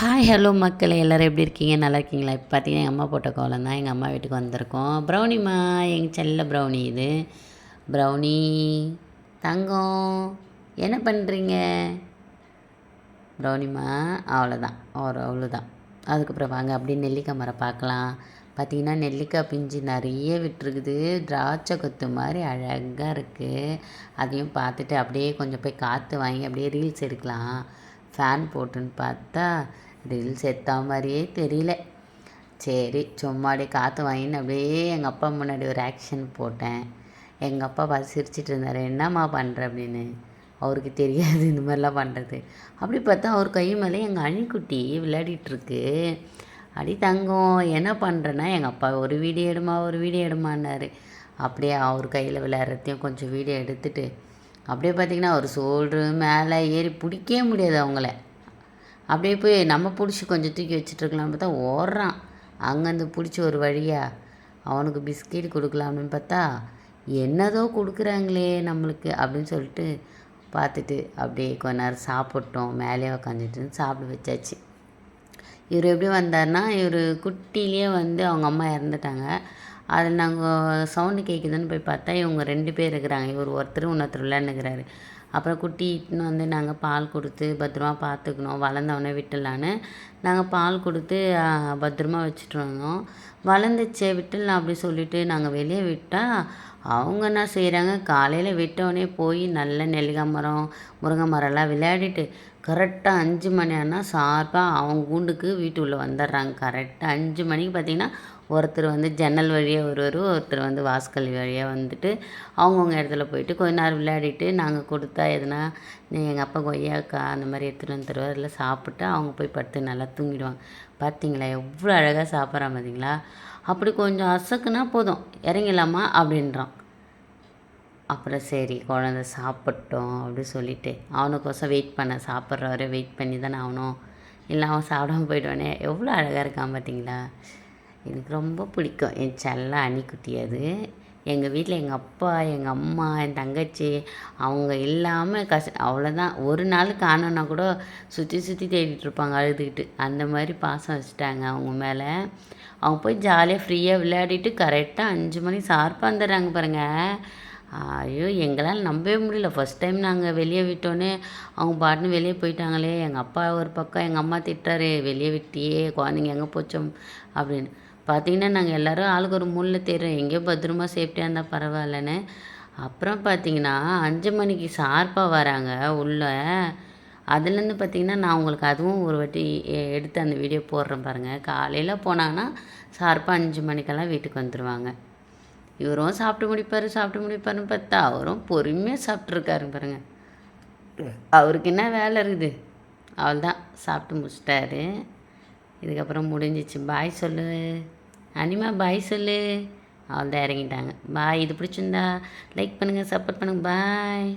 Hi hello மக்கள். எல்லோரும் எப்படி இருக்கீங்க? நல்லா இருக்கீங்களா? இப்போ பார்த்தீங்கன்னா எங்கள் அம்மா போட்ட கோலம் தான் எங்கள் அம்மா வீட்டுக்கு வந்திருக்கோம். ப்ரௌனிம்மா எங்கள் செல்ல ப்ரௌனி இது. ப்ரௌனி தங்கம் என்ன பண்ணுறீங்க ப்ரௌனிம்மா அவ்வளோதான் ஒரு அவ்வளோதான் அதுக்கப்புறம் வாங்க அப்படியே நெல்லிக்காய் மரம் பார்க்கலாம். பார்த்தீங்கன்னா நெல்லிக்காய் பிஞ்சு நிறைய விட்டுருக்குது. திராட்சை கொத்து மாதிரி அழகாக இருக்குது அதையும் பார்த்துட்டு அப்படியே கொஞ்சம் போய் காற்று வாங்கி அப்படியே ரீல்ஸ் எடுக்கலாம். ஃபேன் போட்டுன்னு பார்த்தா ரீல்ஸ் செத்தா மாதிரியே தெரியல. சரி சும்மாடி காற்று வாங்கின்னு அப்படியே எங்கள் அப்பா முன்னாடி ஒரு ஆக்ஷன் போட்டேன். எங்கள் அப்பா பார்த்து சிரிச்சிட்டு இருந்தார் என்னம்மா பண்ணுற அப்படின்னு. அவருக்கு தெரியாது இந்த மாதிரிலாம் பண்ணுறது அப்படி பார்த்தா அவர் கை மேலே எங்கள் அணிக்குட்டி விளையாடிட்டுருக்கு. அடி தங்கம் என்ன பண்ணுறேன்னா எங்கள் அப்பா ஒரு வீடியோ எடுமா ஒரு வீடியோ எடுமான்னாரு. அப்படியே அவர் கையில் விளையாடுறதையும் கொஞ்சம் வீடியோ எடுத்துட்டு அப்படியே பார்த்திங்கன்னா அவர் சோல்ட்ரு மேலே ஏறி பிடிக்கவே முடியாது அவங்கள. அப்படியே போய் நம்ம பிடிச்சி கொஞ்சம் தூக்கி வச்சுட்ருக்கலாம்னு பார்த்தா ஓடுறான். அங்கேருந்து பிடிச்சி ஒரு வழியாக அவனுக்கு பிஸ்கெட் கொடுக்கலாம்னு பார்த்தா என்னதோ கொடுக்குறாங்களே நம்மளுக்கு அப்படின்னு சொல்லிட்டு பார்த்துட்டு அப்படியே கொஞ்ச நேரம் சாப்பிட்டோம். மேலே உக்காந்துட்டு சாப்பிட வச்சாச்சு. இவர் எப்படி வந்தார்னா இவர் குட்டிலேயே வந்து அவங்க அம்மா இறந்துட்டாங்க. அதில் நாங்கள் சவுண்டு கேட்குதுன்னு போய் பார்த்தா இவங்க ரெண்டு பேர் இருக்கிறாங்க. இவர் ஒருத்தர் இன்னொருத்தர் விளையாண்டுக்கிறாரு. அப்புறம் குட்டி இட்டுன்னு வந்து நாங்கள் பால் கொடுத்து பத்திரமா பார்த்துக்கணும். வளர்ந்தவொடனே விட்டுடலான்னு நாங்கள் பால் கொடுத்து பத்திரமா வச்சுட்டு வந்தோம். வளர்ந்துச்சே விட்டலாம் அப்படி சொல்லிவிட்டு நாங்கள் வெளியே விட்டால் அவங்க என்ன செய்கிறாங்க காலையில் விட்டோடனே போய் நல்ல நெல்லிக்காய் மரம் முருங்கை மரம்லாம் விளையாடிட்டு கரெக்டாக அஞ்சு மணி ஆனால் ஷார்ப்பாக அவங்க கூண்டுக்கு வீட்டு உள்ளே வந்துடுறாங்க. கரெக்டாக அஞ்சு மணிக்கு பார்த்திங்கன்னா ஒருத்தர் வந்து ஜன்னல் வழியாக வருவார் ஒருத்தர் வந்து வாசக்கல் வழியாக வந்துட்டு அவங்கவுங்க இடத்துல போயிட்டு கொஞ்ச நேரம் விளையாடிட்டு நாங்கள் கொடுத்தா எதுனா எங்கள் அப்பா கொய்யாக்கா அந்த மாதிரி எடுத்துகிட்டு வந்து தருவார். இல்லை சாப்பிட்டு அவங்க போய் படுத்து நல்லா தூங்கிடுவாங்க. பார்த்தீங்களா எவ்வளோ அழகாக சாப்பிட்றான் பார்த்தீங்களா அப்படி கொஞ்சம் அசக்குனா போதும். இறங்கிடலாமா? அப்படின்றான். அப்புறம் சரி குழந்த சாப்பிட்டோம் அப்படி சொல்லிட்டு அவனுக்கோசம் வெயிட் பண்ண சாப்பிட்ற வரை வெயிட் பண்ணி தானே ஆகணும். இல்லை அவன் சாப்பிடாம போயிடுவானே. எவ்வளோ அழகாக இருக்கான் பார்த்தீங்களா எனக்கு ரொம்ப பிடிக்கும். என் செல்ல அணிக்குட்டி அது. எங்கள் வீட்டில் எங்கள் அப்பா எங்கள் அம்மா என் தங்கச்சி அவங்க இல்லாமல் கஷ் அவ்வளோதான் ஒரு நாள் காணோன்னா கூட சுற்றி சுற்றி தேடிட்டுருப்பாங்க அழுதுகிட்டு. அந்த மாதிரி பாசம் வச்சுட்டாங்க அவங்க மேலே. அவங்க போய் ஜாலியாக ஃப்ரீயாக விளையாடிட்டு கரெக்டாக அஞ்சு மணி ஷார்ப்பாக வந்துடுறாங்க பாருங்கள் ஐயோ எங்களால் நம்பவே முடியல. ஃபஸ்ட் டைம் நாங்கள் வெளியே விட்டோன்னே அவங்க பாட்டுன்னு வெளியே போயிட்டாங்களே. எங்கள் அப்பா ஒரு பக்கம் எங்கள் அம்மா திட்டாரு வெளியே விட்டியே குழந்தைங்க எங்கே போச்சோம் அப்படின்னு. பார்த்தீங்கன்னா நாங்கள் எல்லோரும் ஆளுக்கு ஒரு மூலையில் தேடுறோம். எங்கேயோ பத்திரமா சேஃப்டியாக இருந்தால் பரவாயில்லன்னு. அப்புறம் பார்த்தீங்கன்னா அஞ்சு மணிக்கு ஷார்ப்பாக வராங்க உள்ளே. அதுலேருந்து பார்த்திங்கன்னா நான் உங்களுக்கு அதுவும் ஒரு வாட்டி எடுத்து அந்த வீடியோ போடுறேன் பாருங்கள் காலையில் போனாங்கன்னா ஷார்ப்பாக அஞ்சு மணிக்கெல்லாம் வீட்டுக்கு வந்துடுவாங்க இவரும் சாப்பிட்டு முடிப்பார் சாப்பிட்டு முடிப்பாருன்னு பார்த்தா அவரும் பொறுமையாக சாப்பிட்ருக்காரு பாருங்கள் அவருக்கு என்ன வேலை இருக்குது? அவள் தான் சாப்பிட்டு முடிச்சிட்டாரு. இதுக்கப்புறம் முடிஞ்சிச்சு. பாய் சொல்லு. அனிமா பாய் சொல்லு. அவள் தான் இறங்கிட்டாங்க. பாய் இது பிடிச்சிருந்தா லைக் பண்ணுங்கள் சப்போர்ட் பண்ணுங்கள் பாய்